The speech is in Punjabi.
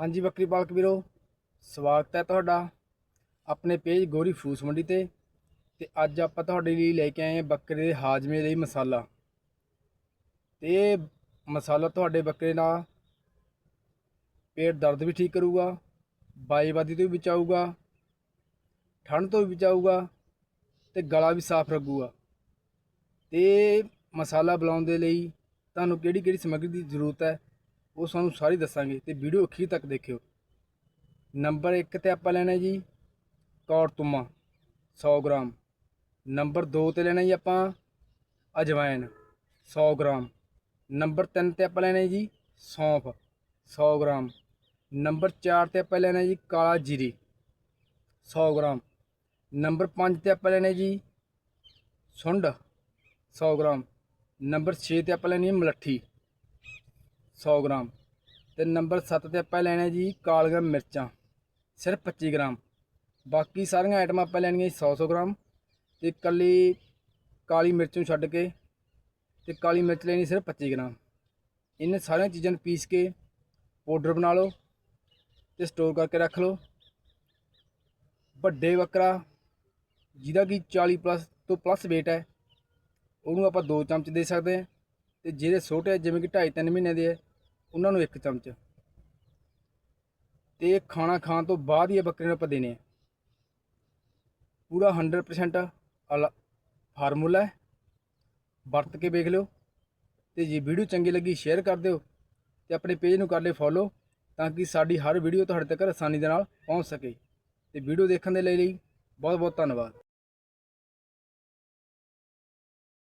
ਹਾਂਜੀ ਬੱਕਰੀ ਪਾਲਕ ਵੀਰੋ, ਸਵਾਗਤ ਹੈ ਤੁਹਾਡਾ ਆਪਣੇ ਪੇਜ ਗੋਰੀ ਫੂਸ ਮੰਡੀ ਤੇ ਤੇ ਅੱਜ ਆਪਾਂ ਤੁਹਾਡੇ ਲਈ ਲੈ ਕੇ ਆਏ ਹਾਂ ਬੱਕਰੇ ਦੇ ਹਾਜ਼ਮੇ ਲਈ ਮਸਾਲਾ। ਤੇ ਇਹ ਮਸਾਲਾ ਤੁਹਾਡੇ ਬੱਕਰੇ ਦਾ ਪੇਟ ਦਰਦ ਵੀ ਠੀਕ ਕਰੂਗਾ ਬਾਈਵਾਦੀ ਤੋਂ ਵੀ ਬਚਾਊਗਾ, ਠੰਡ ਤੋਂ ਵੀ ਬਚਾਊਗਾ ਤੇ ਗਲਾ ਵੀ ਸਾਫ਼ ਰੱਖੂਗਾ। ਤੇ ਮਸਾਲਾ ਬਣਾਉਣ ਦੇ ਲਈ ਤੁਹਾਨੂੰ ਕਿਹੜੀ ਕਿਹੜੀ ਸਮੱਗਰੀ ਦੀ ਜ਼ਰੂਰਤ ਹੈ ਉਹ ਸਾਨੂੰ ਸਾਰੀ ਦੱਸਾਂਗੇ ਤੇ ਵੀਡੀਓ ਅਖੀਰ ਤੱਕ ਦੇਖਿਓ। ਨੰਬਰ 1 ਤੇ ਆਪਾਂ ਲੈਣਾ ਜੀ ਕੌੜ ਤੁਮਾ 100 ਗ੍ਰਾਮ। ਨੰਬਰ 2 ਤੇ ਲੈਣਾ ਜੀ ਆਪਾਂ ਅਜਵਾਇਨ 100 ਗ੍ਰਾਮ। ਨੰਬਰ 3 ਤੇ ਆਪਾਂ ਲੈਣਾ ਜੀ ਸੌਂਫ 100 ਗ੍ਰਾਮ। ਨੰਬਰ 4 ਤੇ ਆਪਾਂ ਲੈਣਾ ਜੀ ਕਾਲਾ ਜੀਰੀ 100 ਗ੍ਰਾਮ। ਨੰਬਰ 5 ਤੇ ਆਪਾਂ ਲੈਣੇ ਜੀ ਸੁੰਡ 100 ਗ੍ਰਾਮ। ਨੰਬਰ 6 ਤੇ ਆਪਾਂ ਲੈਣੀ ਹੈ ਮਲੱਠੀ। 100 ਗ੍ਰਾਮ। ਤੇ ਨੰਬਰ 7 ਤੇ ਆਪਾਂ ਲੈਣਾ ਜੀ ਕਾਲੀਆਂ ਮਿਰਚਾਂ, ਸਿਰਫ 25 ਗ੍ਰਾਮ। ਬਾਕੀ ਸਾਰੀਆਂ ਆਈਟਮਾਂ ਆਪਾਂ ਲੈਣੀਆਂ ਜੀ 100 100 ਗ੍ਰਾਮ। ਤੇ ਇਕੱਲੀ ਕਾਲੀ ਮਿਰਚ ਨੂੰ ਛੱਡ ਕੇ ਤੇ ਕਾਲੀ ਮਿਰਚ ਲੈਣੀ ਸਿਰਫ 25 ਗ੍ਰਾਮ। ਇਹਨਾਂ ਸਾਰੀਆਂ ਚੀਜ਼ਾਂ ਨੂੰ ਪੀਸ ਕੇ ਪਾਊਡਰ ਬਣਾ ਲਓ ਤੇ ਸਟੋਰ ਕਰਕੇ ਰੱਖ ਲਓ। ਵੱਡੇ ਬੱਕਰਾ, ਜਿਹਦਾ ਕਿ 40 ਪਲੱਸ ਤੋਂ ਪਲੱਸ weight ਹੈ, ਉਹਨੂੰ ਆਪਾਂ 2 ਚਮਚ ਦੇ ਸਕਦੇ ਹਾਂ। ਤੇ ਜਿਹੜੇ ਛੋਟੇ ਜਿਵੇਂ ਕਿ 2.5 3 ਮਹੀਨੇ ਦੇ ਹੈ ਉਹਨਾਂ ਨੂੰ ਇੱਕ ਚਮਚ। ਤੇ ਖਾਣਾ ਖਾਣ ਤੋਂ ਬਾਅਦ ਹੀ ਇਹ ਬੱਕਰੇ ਨੂੰ ਆਪਾਂ ਦੇਣੇ ਆ। ਪੂਰਾ 100% ਅਲ- ਫਾਰਮੂਲਾ ਹੈ। ਵਰਤ ਕੇ ਵੇਖ ਲਿਓ। ਤੇ ਜੇ ਵੀਡੀਓ ਚੰਗੀ ਲੱਗੀ ਸ਼ੇਅਰ ਕਰ ਦਿਓ। ਤੇ ਆਪਣੇ ਪੇਜ ਨੂੰ ਕਰ ਲਿਓ ਫੋਲੋ ਤਾਂ ਕਿ ਸਾਡੀ ਹਰ ਵੀਡੀਓ ਤੁਹਾਡੇ ਤੱਕ ਆਸਾਨੀ ਦੇ ਨਾਲ ਪਹੁੰਚ ਸਕੇ। ਤੇ ਵੀਡੀਓ ਦੇਖਣ ਦੇ ਲਈ ਬਹੁਤ ਬਹੁਤ ਧੰਨਵਾਦ।